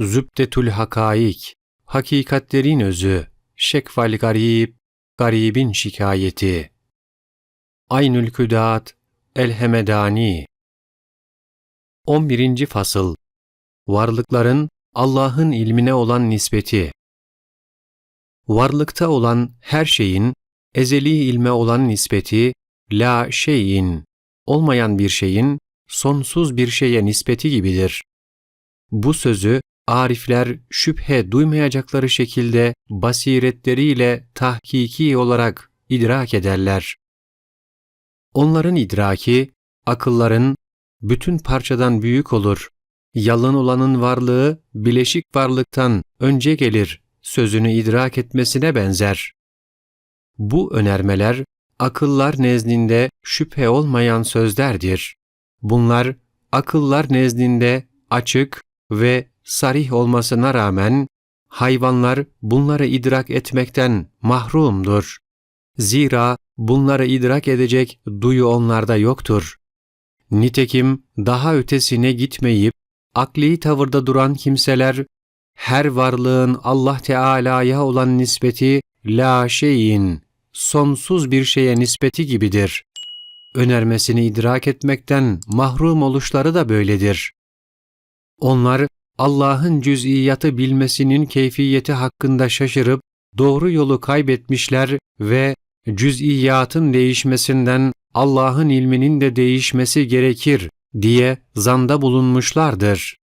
Zübdetül hakaik, hakikatlerin özü, şekval garib, garibin şikayeti. Aynül Küdat, El Hemedani 11. Fasıl Varlıkların Allah'ın ilmine olan nispeti Varlıkta olan her şeyin ezeli ilme olan nispeti la şeyin, olmayan bir şeyin sonsuz bir şeye nispeti gibidir. Bu sözü arifler şüphe duymayacakları şekilde basiretleriyle tahkiki olarak idrak ederler. Onların idraki, akılların bütün parçadan büyük olur. Yalan olanın varlığı bileşik varlıktan önce gelir sözünü idrak etmesine benzer. Bu önermeler akıllar nezdinde şüphe olmayan sözlerdir. Bunlar akıllar nezdinde açık ve sarih olmasına rağmen hayvanlar bunları idrak etmekten mahrumdur. Zira bunları idrak edecek duyu onlarda yoktur. Nitekim daha ötesine gitmeyip akli tavırda duran kimseler her varlığın Allah Teala'ya olan nispeti la şeyin, sonsuz bir şeye nispeti gibidir. Önermesini idrak etmekten mahrum oluşları da böyledir. Onlar Allah'ın cüz'iyatı bilmesinin keyfiyeti hakkında şaşırıp doğru yolu kaybetmişler ve cüz'iyatın değişmesinden Allah'ın ilminin de değişmesi gerekir diye zanda bulunmuşlardır.